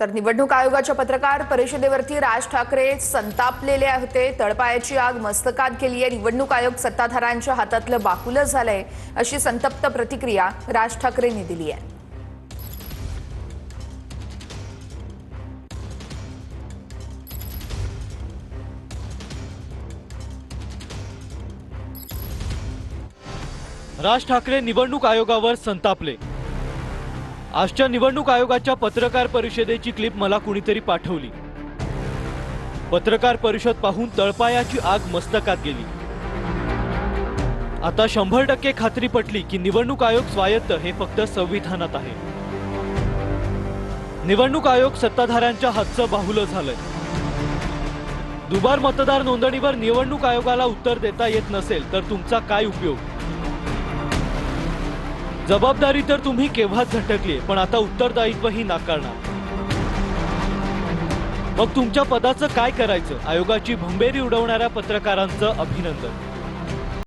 तर निवडणूक आयोगाच्या पत्रकार परिषदेवरती राज ठाकरे संतापलेले होते. तळपायाची आग मस्तकात गेली आहे निवडणूक आयोग सत्ताधाऱ्यांच्या हातातलं बाकुलं झालंय अशी संतप्त प्रतिक्रिया राज ठाकरेंनी दिली आहे. राज ठाकरे निवडणूक आयोगावर संतापले. आजच्या निवडणूक आयोगाच्या पत्रकार परिषदेची क्लिप मला कुणीतरी पाठवली. पत्रकार परिषद पाहून तळपायाची आग मस्तकात गेली. आता शंभर टक्के खात्री पटली की निवडणूक आयोग स्वायत्त हे फक्त संविधानात आहे. निवडणूक आयोग सत्ताधाऱ्यांच्या हातचं बाहुलं झालंय. दुबार मतदार नोंदणीवर निवडणूक आयोगाला उत्तर देता येत नसेल तर तुमचा काय उपयोग? जबाबदारी तर तुम्ही केव्हाच झटकली पण आता उत्तरदायित्वही नाकारणार. मग तुमच्या पदाचं काय करायचं? आयोगाची भंबेरी उडवणाऱ्या पत्रकारांचं अभिनंदन.